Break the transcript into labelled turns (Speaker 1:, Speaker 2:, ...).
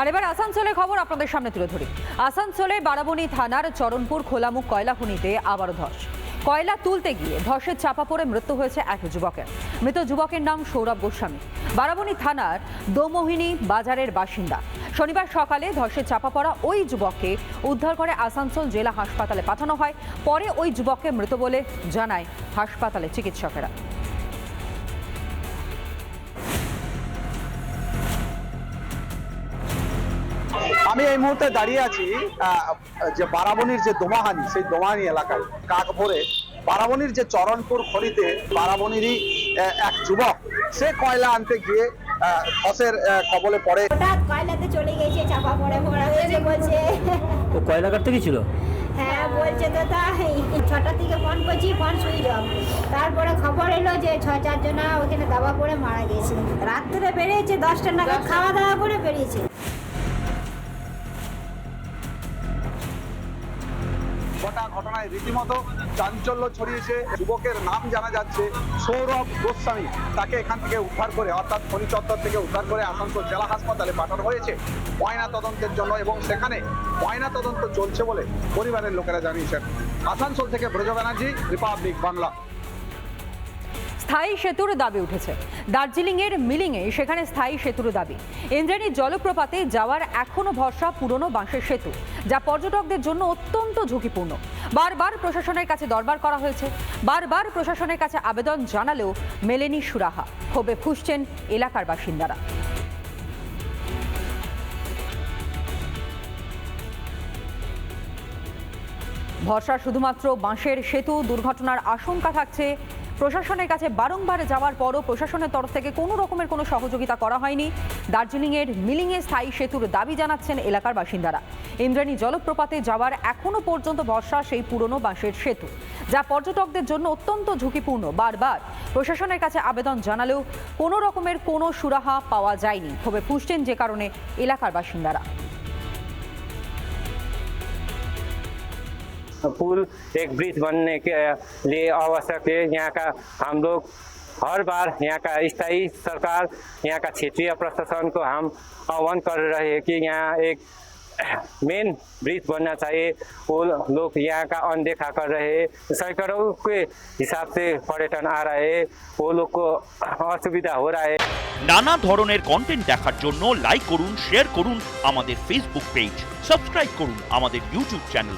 Speaker 1: আর এবার আসানসোলের খবর আপনাদের সামনে তুলে ধরি। আসানসোলে বারাবণী থানার চরণপুর খোলামুখ কয়লা খনিতে আবারও ধস। কয়লা তুলতে গিয়ে ধসের চাপা পড়ে মৃত্যু হয়েছে এক যুবকের। মৃত যুবকের নাম সৌরভ গোস্বামী। বারাবণী থানার দোমোহিনী বাজারের বাসিন্দা। শনিবার সকালে ধসে চাপা পড়া ওই যুবককে উদ্ধার করে আসানসোল জেলা হাসপাতালে পাঠানো হয়। পরে ওই যুবককে মৃত বলে জানায় হাসপাতালে চিকিৎসকেরা।
Speaker 2: আমি এই মুহূর্তে দাঁড়িয়ে আছি যে বারাবনির যে দোমাহানি সেই দোমাহানি এলাকায় কাক ভরে। বারাবণীর যে চরণপুর খনিতে বারাবনিরই এক যুবক সে কয়লা আনতে গিয়ে ধসের কবলে পড়ে।
Speaker 3: হঠাৎ কয়লাতে চলে গেছে চাপা পড়ে পড়া হয়েছে বলছে।
Speaker 4: ও কয়লা কাটতে গেছিল
Speaker 3: হ্যাঁ বলছে তো তাই। ছটার দিকে ফোন করছি ফোন সুইচ অফ। তারপরে খবর এলো যে ছ চারজনা ওখানে দাবা পড়ে মারা গেছে রাত্রে বেরিয়েছে দশটা নাগাদ খাওয়া দাওয়া করে বেরিয়েছে।
Speaker 2: ঘটনায় রীতিমতো চাঞ্চল্য ছড়িয়েছে। যুবকের নাম জানা যাচ্ছে সৌরভ গোস্বামী। তাকে এখান থেকে উদ্ধার করে, অর্থাৎ খনি চত্বর থেকে উদ্ধার করে আসানসোল জেলা হাসপাতালে পাঠানো হয়েছে ময়না তদন্তের জন্য এবং সেখানে ময়না তদন্ত চলছে বলে পরিবারের লোকেরা জানিয়েছেন। আসানসোল থেকে ব্রজ ব্যানার্জি, রিপাবলিক বাংলা।
Speaker 1: স্থায়ী সেতুর দাবি উঠেছে। দার্জিলিংয়ের মিলিংয়ে সেখানে স্থায়ী সেতুর দাবি। ইন্দ্রাণী জলপ্রপাতে যাওয়ার এখনও ভরসা পুরনো বাঁশের সেতু, যা পর্যটকদের জন্য অত্যন্ত ঝুঁকিপূর্ণ। বারবার প্রশাসনের কাছে দরবার করা হয়েছে। বারবার প্রশাসনের কাছে আবেদন জানালেও মেলেনি সুরাহা। ক্ষোভে ফুসছেন এলাকার বাসিন্দারা। ভরসা শুধুমাত্র বাঁশের সেতু দুর্ঘটনার আশঙ্কা থাকছে প্রশাসনের কাছে বারংবার যাওয়ার পরও প্রশাসনের তরফ থেকে কোনো রকমের কোনো সহযোগিতা করা হয়নি। দার্জিলিংয়ের মিলিংয়ে স্থায়ী সেতুর দাবি জানাচ্ছেন এলাকার বাসিন্দারা। ইন্দ্রাণী জলপ্রপাতে যাওয়ার এখনও পর্যন্ত ভরসা সেই পুরনো বাঁশের সেতু, যা পর্যটকদের জন্য অত্যন্ত ঝুঁকিপূর্ণ বারবার। প্রশাসনের কাছে আবেদন জানালেও কোনো রকমের কোনো সুরাহা পাওয়া যায়নি। ক্ষোভে পুষছেন যে কারণে এলাকার বাসিন্দারা।
Speaker 5: पुल एक ब्रिज बनने के लिए आवश्यक है यहाँ का हम लोग हर बार यहाँ का स्थायी सरकार यहाँ का क्षेत्रीय प्रशासन को हम आह्वान कर रहे हैं कि यहाँ एक मेन ब्रिज बनना चाहिए वो लोग यहाँ का अनदेखा कर रहे हैं सैकड़ों के हिसाब से पर्यटन आ रहे हैं वो लोग को असुविधा हो रहा है
Speaker 6: নানা ধরনের কন্টেন্ট দেখার জন্য লাইক করুন শেয়ার করুন আমাদের ফেসবুক পেজ সাবস্ক্রাইব করুন আমাদের ইউটিউব চ্যানেল